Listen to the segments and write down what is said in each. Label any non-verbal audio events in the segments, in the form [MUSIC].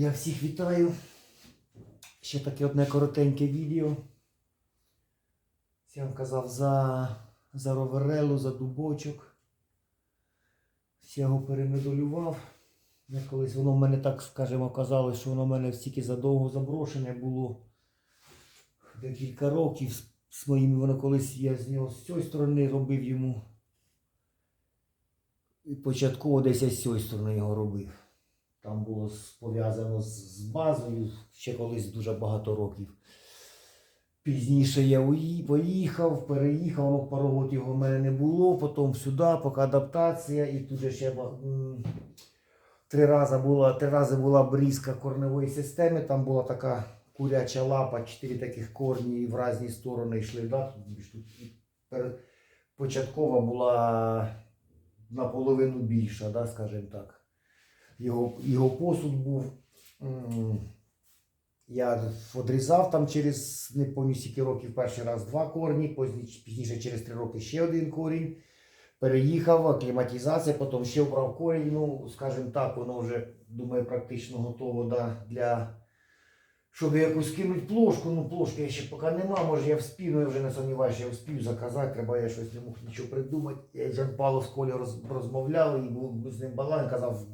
Я всіх вітаю. Ще таке одне коротеньке відео. Я вам казав за, за роверелу, за дубочок. Я його перемедалював. Я колись воно в мене так, скажімо, казали, що воно в мене стільки задовго заброшене було. Декілька років з, з моїми, воно колись я з нього з цієї сторони робив йому. І початково десь я з цієї сторони його робив. Там було пов'язано з, базою ще колись дуже багато років. Пізніше я поїхав, переїхав, ну, пару років в мене не було, потім сюди, поки адаптація, і тут же ще три рази була, три рази була брізка корневої системи, там була така куряча лапа, чотири таких корні і в різні сторони йшли. Да? Початкова була наполовину більша, да, скажімо так його, його посуд був. Я одрізав там через не пам'ятаю скільки років перший раз два корні, пізніше через три роки ще один корінь. Переїхав, акліматизація, потім ще обрав корінь. Ну, скажімо так, воно вже, думаю, практично готово да, для. Щоб якусь кинуть плошку, ну плошки я ще поки нема, може я вспію, ну я вже не сумніваюся, я вспію заказати, треба я щось не мог нічого придумати. Я Жан Павло з Колі роз, розмовляли, і був з ним балан, казав,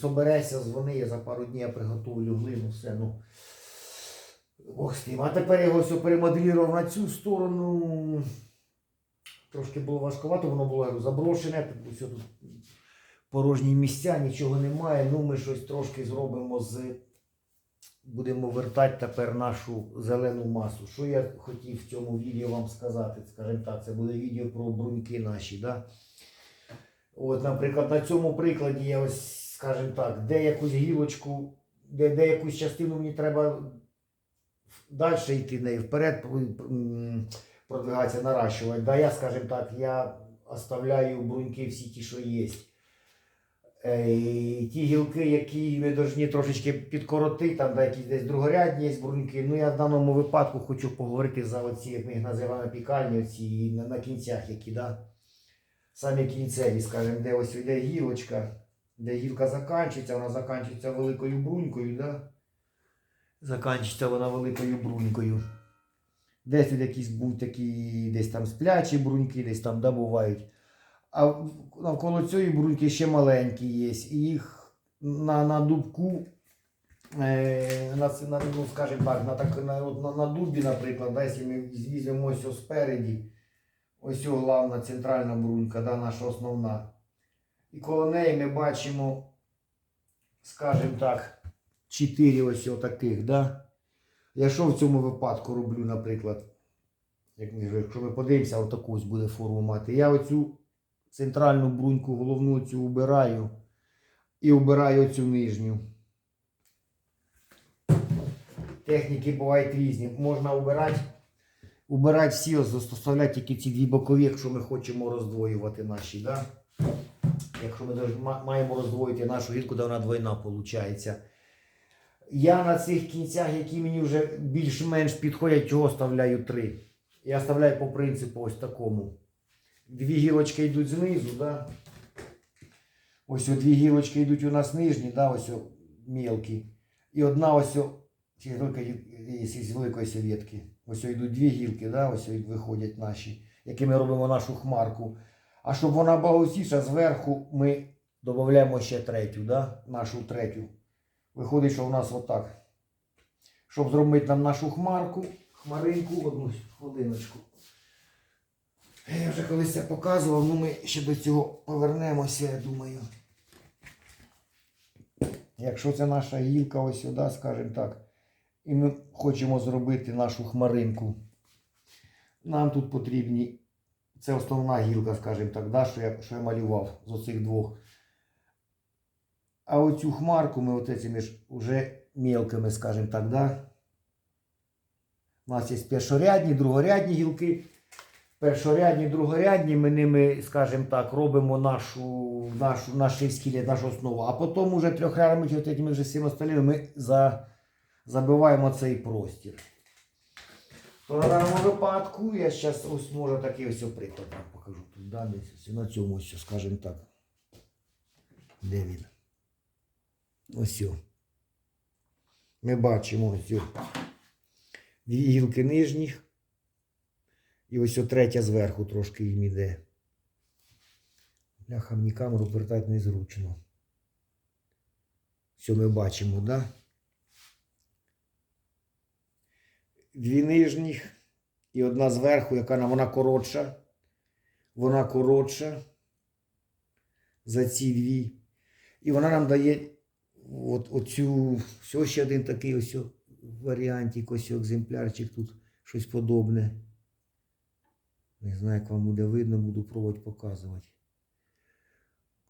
собереся, дзвони, я за пару днів я приготовлю глину, все. ну. Бог з тим. А тепер я його все перемоделював на цю сторону. Трошки було важкувато, воно було заброшене, все тут порожні місця, нічого немає. Ну, ми щось трошки зробимо з будемо вертати тепер нашу зелену масу. Що я хотів в цьому відео вам сказати? Скажімо так, це буде відео про бруньки наші. Да? От, наприклад, на цьому прикладі я ось, скажімо так, де якусь гілочку, де, де якусь частину мені треба далі йти нею, вперед продвигатися, наращувати. Да, я, скажімо так, я оставляю бруньки всі ті, що є. Е, ті гілки, які ми повинні трошечки підкоротити, там де якісь десь другорядні є бруньки. Ну я в даному випадку хочу поговорити за оці, як ми їх називаємо пікальні, оці на, на кінцях, які, да? самі кінцеві, скажімо, де ось йде гілочка, де гілка закінчується, вона закінчується великою брунькою, да? закінчується вона великою брунькою. Десь тут якісь будуть такі, десь там сплячі бруньки, десь там да, бувають. А навколо цієї бруньки ще маленькі є. І їх на, на дубку, е, на, ну, скажімо так, на, так, на, на, на дубі, наприклад, да, якщо ми візьмемо ось ось спереді, ось ось головна центральна брунька, да, наша основна. І коло неї ми бачимо, скажімо так, чотири ось таких. Да? Я що в цьому випадку роблю, наприклад? Як ми, якщо ми подивимося, отаку ось буде форму мати. Я оцю центральну бруньку, головну цю убираю і убираю цю нижню. Техніки бувають різні. Можна убирати, убирати всі, заставляти тільки ці дві бокові, якщо ми хочемо роздвоювати наші. Да? Якщо ми маємо роздвоїти нашу гілку, то вона двойна виходить. Я на цих кінцях, які мені вже більш-менш підходять, чого оставляю три. Я оставляю по принципу ось такому. Дві гілочки йдуть знизу, да? Ось дві гілочки йдуть у нас нижні, да? ось о, мелкі. І одна ось о, ці з великої сітки. Ось йдуть дві гілки, да? ось виходять наші, які ми робимо нашу хмарку. А щоб вона була густіша, зверху ми додаємо ще третю, да? нашу третю. Виходить, що у нас отак. Щоб зробити нам нашу хмарку, хмаринку, одну хвилиночку. Я вже колись це показував, ну ми ще до цього повернемося, я думаю. Якщо це наша гілка ось сюди, скажімо так, і ми хочемо зробити нашу хмаринку, нам тут потрібні, це основна гілка, скажімо так, да, що, я, що я малював з оцих двох. А оцю хмарку ми от цими ж уже мелкими, скажімо так, да? У нас є першорядні, другорядні гілки. Першорядні, другорядні, ми ними, скажімо так, робимо нашу, нашу, наш скелет, нашу основу. А потім уже трьохрядними, от этими вже всіма остальними ми за, забиваємо цей простір. То на даному випадку я зараз ось можу такий ось приклад покажу. Тут да, на цьому ось, скажімо так. Де він? Ось. ми бачимо ось дві гілки нижніх. І ось о третя зверху трошки їм іде. Бляха, мені камеру повертати незручно. Все ми бачимо? Да? Дві нижніх і одна зверху, яка нам вона коротша. Вона коротша за ці дві. І вона нам дає от, оцю, все ще один такий ось о варіантик, ось екземплярчик тут щось подобне. Не знаю, як вам буде видно, буду пробувати показувати.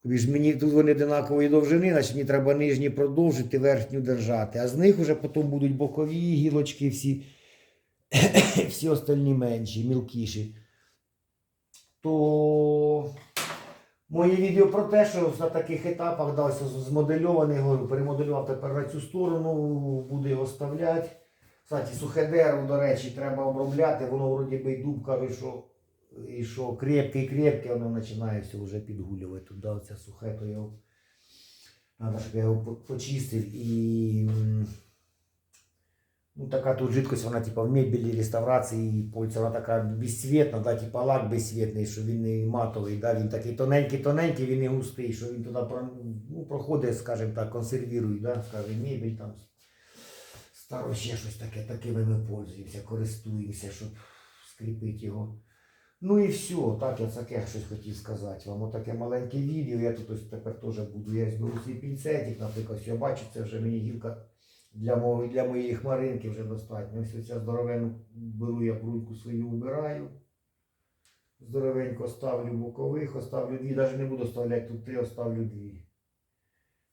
Тобі мені тут вони одинакової довжини, значить мені треба нижні продовжити, верхню держати. А з них вже потім будуть бокові гілочки, всі, [COUGHS] всі остальні менші, мілкіші. То моє відео про те, що на таких етапах да, ось змодельований, говорю, перемоделював тепер на цю сторону, буду його вставляти. Кстати, сухе дерево, до речі, треба обробляти, воно вроді би й дуб каже, що, і що крепке і крепке, воно починає вже підгулювати. Туди оце сухе, то його треба, щоб я його почистив і. Ну, така тут жидкость, вона типа в мебелі, реставрації польця, вона така безцвітна, да, типа лак безцвітний, що він не матовий, да, він такий тоненький-тоненький, він не густий, що він туди ну, проходить, скажімо так, консервірує, да, скажімо, мебель там. Старо ще щось таке, такими ми пользуємося, користуємося, щоб скріпити його. Ну і все, так я таке щось хотів сказати вам. Отаке маленьке відео. Я тут ось тепер теж буду. Я зберу свій пінцетик, наприклад, я бачу, це вже мені гілка для, мого, для моєї хмаринки вже достатньо. Ось ця здоровенну беру я бруньку свою убираю. Здоровенько ставлю бокових, оставлю дві, навіть не буду ставляти тут три, оставлю дві.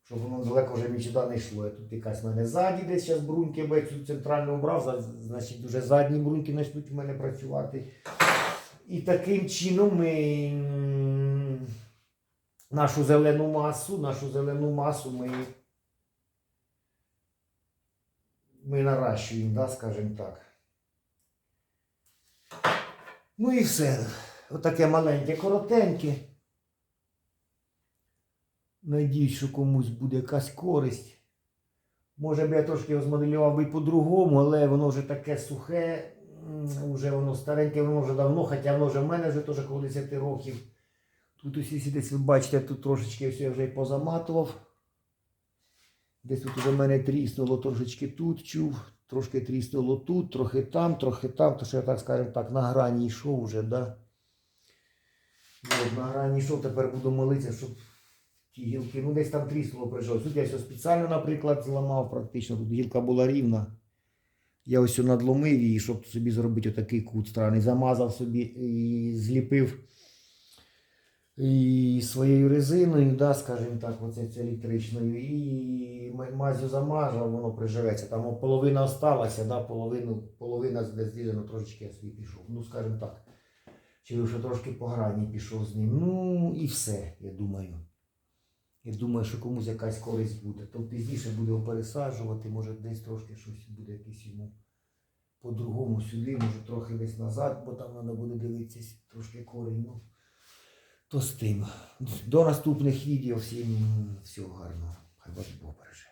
Щоб воно далеко вже сюди не йшло. Я Тут якась в мене ззаді десь зараз бруньки, бо я цю центральну обрав, значить вже задні бруньки почнуть у мене працювати. І таким чином ми нашу зелену масу, нашу зелену масу ми, ми наращуємо, да, скажімо так. Ну і все. Отаке маленьке, коротеньке. Надіюсь, що комусь буде якась користь. Може б я трошки його змоделював би по-другому, але воно вже таке сухе, вже воно стареньке, воно вже давно, хоча воно вже в мене вже теж коло 10 років. Тут усі десь ви бачите, тут трошечки все я вже і позаматував. Десь тут уже в мене тріснуло трошечки тут чув, трошки тріснуло тут, трохи там, трохи там, то що я так скажемо так, на грані йшов вже, да? От, на грані йшов, тепер буду молитися, щоб ті гілки, ну десь там тріснуло прийшов. Тут я все спеціально, наприклад, зламав практично. Тут гілка була рівна. Я ось надломив її, щоб собі зробити отакий кут странний. Замазав собі і зліпив і своєю резиною, да, скажімо так, оце це електричною, і мазю замажав, воно приживеться. Там половина осталася, да, половину, половина десь трошечки собі пішов. Ну, скажімо так. Чи вже трошки по грані пішов з ним. Ну і все, я думаю. Я думаю, що комусь якась користь буде. То пізніше буде його пересаджувати, може десь трошки щось буде якийсь йому по-другому сюди, може трохи десь назад, бо там треба буде дивитися трошки корінь. Ну, то з тим. До наступних відео. Всім всього гарного. Хай вас Бог береже.